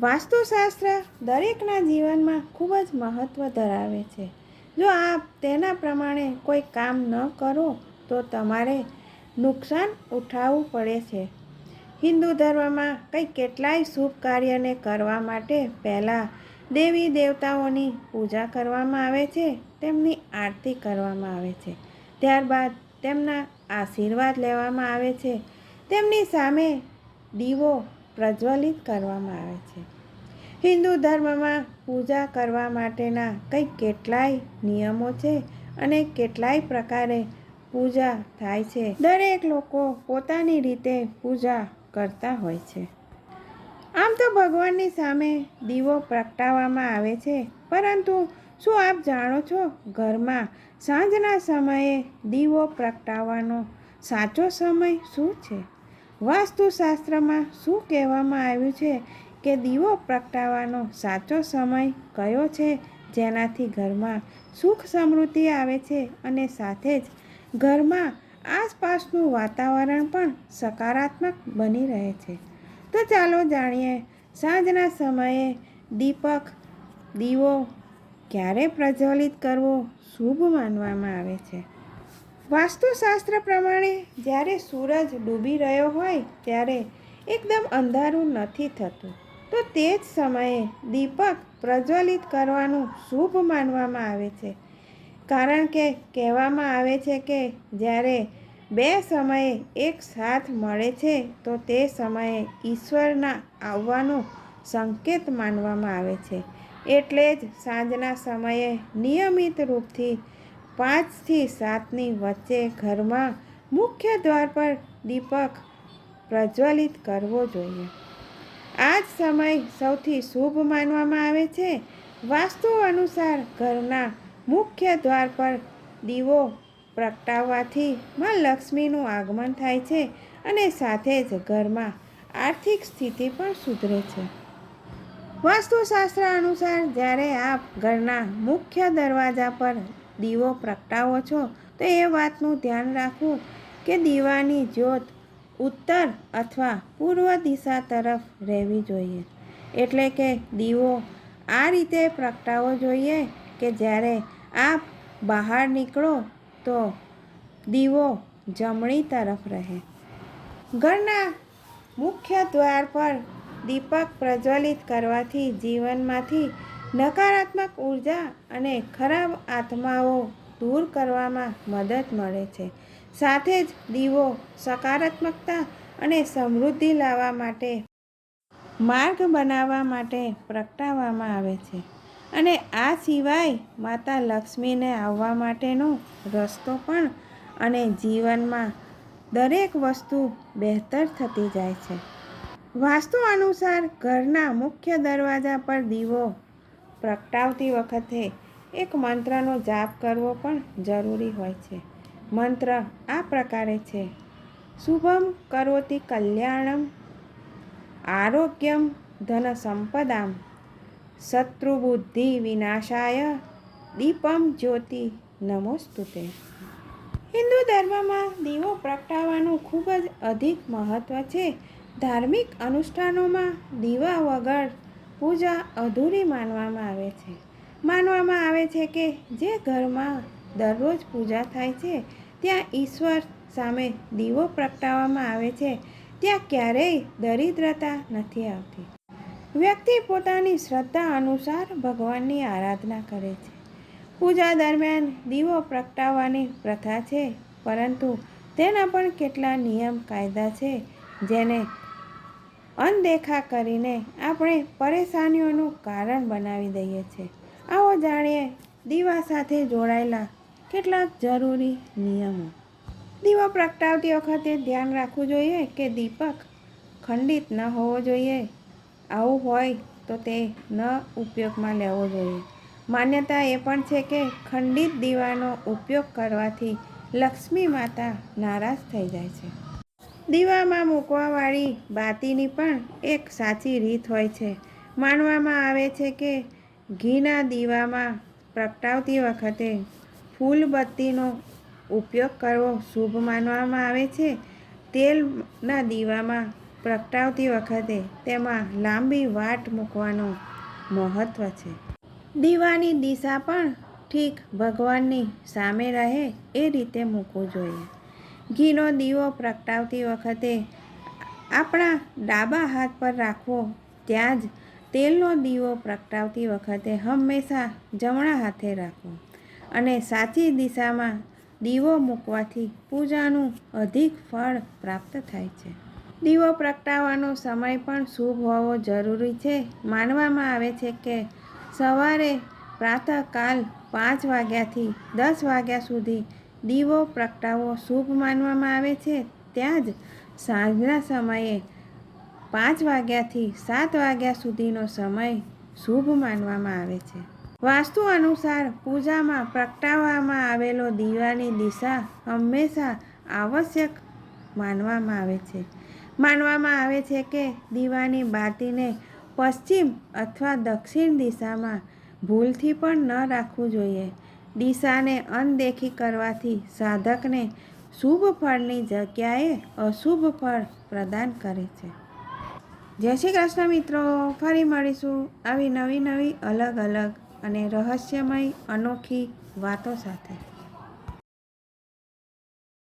વાસ્તુશાસ્ત્ર દરેકના જીવનમાં ખૂબ જ મહત્ત્વ ધરાવે છે. જો આપ તેના પ્રમાણે કોઈ કામ ન કરો, તો તમારે નુકસાન ઉઠાવવું પડે છે. હિન્દુ ધર્મમાં કંઈ કેટલાય શુભ કાર્યને કરવા માટે પહેલાં દેવી દેવતાઓની પૂજા કરવામાં આવે છે, તેમની આરતી કરવામાં આવે છે. ત્યારબાદ તેમના આશીર્વાદ લેવામાં આવે છે. તેમની સામે દીવો પ્રજ્વલિત કરવામાં આવે છે. હિન્દુ ધર્મમાં પૂજા કરવા માટેના કંઈક કેટલાય નિયમો છે અને કેટલાય પ્રકારે પૂજા થાય છે. દરેક લોકો પોતાની રીતે પૂજા કરતા હોય છે. આમ તો ભગવાનની સામે દીવો પ્રગટાવવામાં આવે છે, પરંતુ શું આપ જાણો છો ઘરમાં સાંજના સમયે દીવો પ્રગટાવવાનો સાચો સમય શું છે? વાસ્તુશાસ્ત્રમાં શું કહેવામાં આવ્યું છે કે દીવો પ્રગટાવવાનો સાચો સમય કયો છે? જેનાથી ઘરમાં સુખ સમૃદ્ધિ આવે છે અને સાથે જ ઘરમાં આસપાસનું વાતાવરણ પણ સકારાત્મક બની રહે છે. તો ચાલો જાણીએ, સાંજના સમયે દીપક દીવો ક્યારે પ્રજ્વલિત કરવો શુભ માનવામાં આવે છે? વાસ્તુશાસ્ત્ર પ્રમાણે જ્યારે સૂરજ ડૂબી રહ્યો હોય ત્યારે એકદમ અંધારું નથી થતું. તો તે જ સમયે દીપક પ્રજ્વલિત કરવાનું શુભ માનવામાં આવે છે. કારણ કે કહેવામાં આવે છે કે જ્યારે બે સમયે એક સાથ મળે છે, તો તે સમયે ઈશ્વરના આવવાનો સંકેત માનવામાં આવે છે. એટલે જ સાંજના સમયે નિયમિત રૂપથી પાંચથી સાતની વચ્ચે ઘરમાં મુખ્ય દ્વાર પર દીપક પ્રજ્વલિત કરવો જોઈએ. આ જ સમય સૌથી શુભ માનવામાં આવે છે. વાસ્તુ અનુસાર ઘરના મુખ્ય દ્વાર પર દીવો પ્રગટાવવાથી માં લક્ષ્મીનું આગમન થાય છે અને સાથે જ ઘરમાં આર્થિક સ્થિતિ પણ સુધરે છે. વાસ્તુશાસ્ત્ર અનુસાર જ્યારે આપ ઘરના મુખ્ય દરવાજા પર દીવો પ્રગટાવો છો, તો એ વાતનું ધ્યાન રાખવું કે દીવાની જ્યોત ઉત્તર અથવા પૂર્વ દિશા તરફ રહેવી જોઈએ. એટલે કે દીવો આ રીતે પ્રગટાવવો જોઈએ કે જ્યારે આપ બહાર નીકળો તો દીવો જમણી તરફ રહે. ઘરના મુખ્ય દ્વાર પર દીપક પ્રજ્વલિત કરવાથી જીવનમાંથી નકારાત્મક ઊર્જા અને ખરાબ આત્માઓ દૂર કરવામાં મદદ મળે છે. સાથે જ દીવો સકારાત્મકતા અને સમૃદ્ધિ લાવવા માટે માર્ગ બનાવવા માટે પ્રગટાવવામાં આવે છે અને આ સિવાય માતા લક્ષ્મીને આવવા માટેનો રસ્તો પણ અને જીવનમાં દરેક વસ્તુ બહેતર થતી જાય છે. વાસ્તુ અનુસાર ઘરના મુખ્ય દરવાજા પર દીવો પ્રગટાવતી વખતે એક મંત્રનો જાપ કરવો પણ જરૂરી હોય છે. મંત્ર આ પ્રકારે છે. શુભમ કરોતિ કલ્યાણમ, આરોગ્યમ ધન સંપદામ શત્રુબુદ્ધિ વિનાશાય, દીપમ જ્યોતિ નમોસ્તુતે. હિન્દુ ધર્મમાં દીવો પ્રગટાવવાનું ખૂબ જ અધિક મહત્ત્વ છે. ધાર્મિક અનુષ્ઠાનોમાં દીવા વગર પૂજા અધૂરી માનવામાં આવે છે. માનવામાં આવે છે કે જે ઘરમાં દરરોજ પૂજા થાય છે, ત્યાં ઈશ્વર સામે દીવો પ્રગટાવવામાં આવે છે, ત્યાં ક્યારેય દરિદ્રતા નથી આવતી. વ્યક્તિ પોતાની શ્રદ્ધા અનુસાર ભગવાનની આરાધના કરે છે. પૂજા દરમિયાન દીવો પ્રગટાવવાની પ્રથા છે, પરંતુ તેના પણ કેટલા નિયમ કાયદા છે, જેને અનદેખા કરીને આપણે પરેશાનીઓનું કારણ બનાવી દઈએ છીએ આવો જાણીએ દીવા સાથે જોડાયેલા કેટલાક જરૂરી નિયમો. દીવો પ્રગટાવતી વખતે ધ્યાન રાખવું જોઈએ કે દીપક ખંડિત ન હોવો જોઈએ. આવું હોય તો તે ન ઉપયોગમાં લેવો જોઈએ. માન્યતા એ પણ છે કે ખંડિત દીવાનો ઉપયોગ કરવાથી લક્ષ્મી માતા નારાજ થઈ જાય છે. દીવામાં મૂકવાવાળી બાતીની પણ એક સાચી રીત હોય છે. માનવામાં આવે છે કે ઘીના દીવામાં પ્રગટાવતી વખતે ફૂલબત્તીનો ઉપયોગ કરવો શુભ માનવામાં આવે છે. તેલના દીવામાં પ્રગટાવતી વખતે તેમાં લાંબી વાટ મૂકવાનું મહત્ત્વ છે. દીવાની દિશા પણ ઠીક ભગવાનની સામે રહે એ રીતે મૂકવું જોઈએ. ઘીનો દીવો પ્રગટાવતી વખતે આપણા ડાબા હાથ પર રાખવો, ત્યાં જ તેલનો દીવો પ્રગટાવતી વખતે હંમેશા જમણા હાથે રાખવો. અને સાચી દિશામાં દીવો મૂકવાથી પૂજાનું અધિક ફળ પ્રાપ્ત થાય છે. દીવો પ્રગટાવવાનો સમય પણ શુભ હોવો જરૂરી છે. માનવામાં આવે છે કે સવારે પ્રાતઃકાલ પાંચ વાગ્યાથી દસ વાગ્યા સુધી દીવો પ્રગટાવવો શુભ માનવામાં આવે છે. ત્યાં જ સાંજના સમયે પાંચ વાગ્યાથી સાત વાગ્યા સુધીનો સમય શુભ માનવામાં આવે છે. વાસ્તુ અનુસાર પૂજામાં પ્રગટાવવામાં આવેલો દીવાની દિશા હંમેશા આવશ્યક માનવામાં આવે છે. માનવામાં આવે છે કે દીવાની બાતીને પશ્ચિમ અથવા દક્ષિણ દિશામાં ભૂલથી પણ ન રાખવું જોઈએ. દિશાને અનદેખી કરવાથી સાધકને શુભ ફળની જગ્યાએ અશુભ ફળ પ્રદાન કરે છે. જય શ્રી કૃષ્ણ મિત્રો, ફરી મળીશું આવી નવી નવી અલગ અલગ અને રહસ્યમય અનોખી વાતો સાથે.